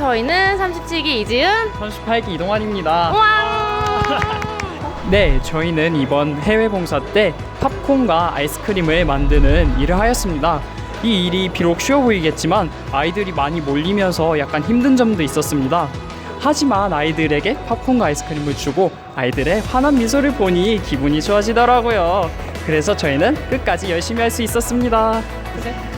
30치기 이지은 38기 이동환입니다. 네, 저희는 이번 해외 봉사 때 팝콘과 아이스크림을 만드는 일을 하였습니다. 이 일이 비록 쉬워 보이겠지만 아이들이 많이 몰리면서 약간 힘든 점도 있었습니다. 하지만 아이들에게 팝콘과 아이스크림을 주고 아이들의 환한 미소를 보니 기분이 좋아지더라고요. 그래서 저희는 끝까지 열심히 할 수 있었습니다.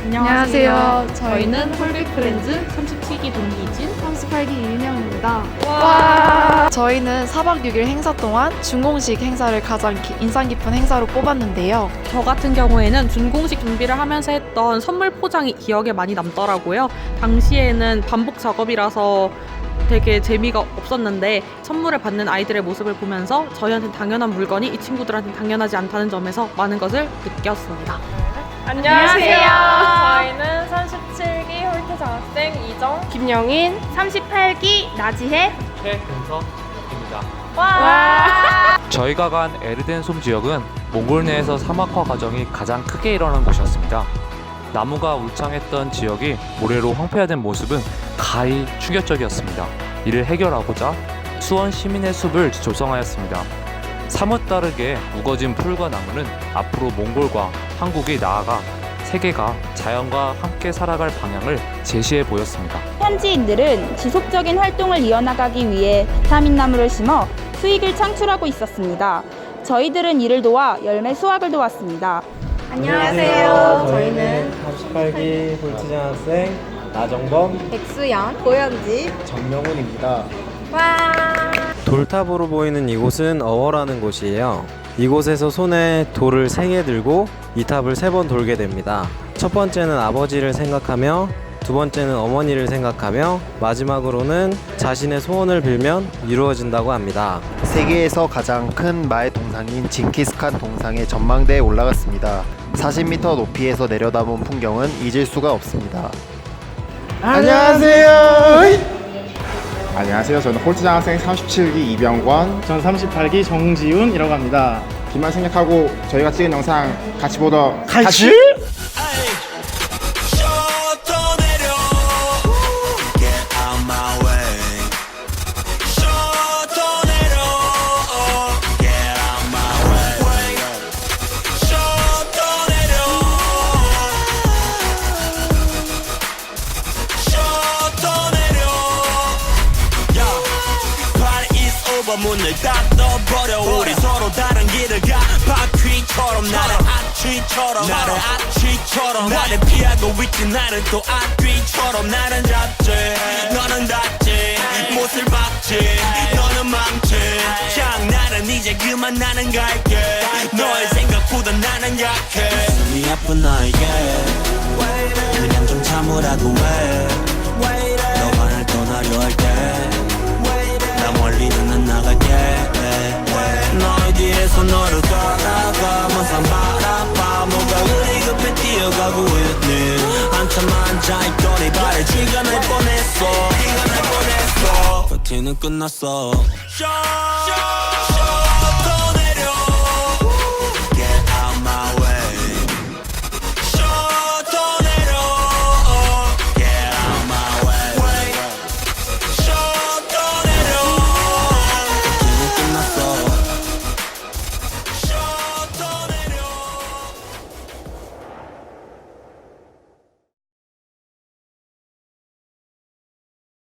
안녕하세요. 저희는 홀빅 프렌즈 37기 동기 이진 38기 이은영입니다. 와. 저희는 4박 6일 행사 동안 준공식 행사를 가장 기- 인상 깊은 행사로 뽑았는데요. 저 같은 경우에는 준공식 준비를 하면서 했던 선물 포장이 기억에 많이 남더라고요. 당시에는 반복 작업이라서 되게 재미가 없었는데 선물을 받는 아이들의 모습을 보면서 저희한테는 당연한 물건이 이 친구들한테는 당연하지 않다는 점에서 많은 것을 느꼈습니다. 안녕하세요. 저희는 37기 홀트 장학생 이정 김영인 38기 나지혜 최근석입니다. 저희가 간 에르덴 솜 지역은 몽골 내에서 사막화 과정이 가장 크게 일어난 곳이었습니다. 나무가 울창했던 지역이 모래로 황폐화된 모습은 가히 충격적이었습니다. 이를 해결하고자 수원 시민의 숲을 조성하였습니다. 사뭇 다르게 우거진 풀과 나무는 앞으로 몽골과 한국이 나아가 세계가 자연과 함께 살아갈 방향을 제시해 보였습니다. 현지인들은 지속적인 활동을 이어나가기 위해 비타민 나무를 심어 수익을 창출하고 있었습니다. 저희들은 이를 도와 열매 수확을 도왔습니다. 안녕하세요. 저희는 38기 볼트장 학생 나정범, 백수연, 고현지. 정명훈입니다. 돌탑으로 보이는 이곳은 어워라는 곳이에요. 이곳에서 손에 돌을 세개 들고 이 탑을 세번 돌게 됩니다. 첫 번째는 아버지를 생각하며 두 번째는 어머니를 생각하며 마지막으로는 자신의 소원을 빌면 이루어진다고 합니다. 세계에서 가장 큰 말 동상인 징기스칸 동상의 전망대에 올라갔습니다. 40m 높이에서 내려다본 풍경은 잊을 수가 없습니다. 안녕하세요. 안녕하세요. 저는 홀트장 학생 37기 이병권. 전 38기 정지훈이라고 합니다. 비만 생략하고 저희가 찍은 영상 같이 보러 같이? 문을 닫아버려. 우리 서로 다른 길을 가. 바퀴처럼 나를 앞뒤처럼 나를 앞뒤처럼. 나를 피하고 있지 나는 또 앞뒤처럼. 나는 잡지 너는 닫지 못을 박지 너는 망치. 장난은 이제 그만 나는 갈게. 너의 생각보다 나는 약해. 숨이 아픈 나에게 그냥 좀 참으라고 해 뛰어가고 있니? 한참 앉아있더니 발에 쥐가 날 뻔했어. 쥐가 날 뻔했어. 파티는 끝났어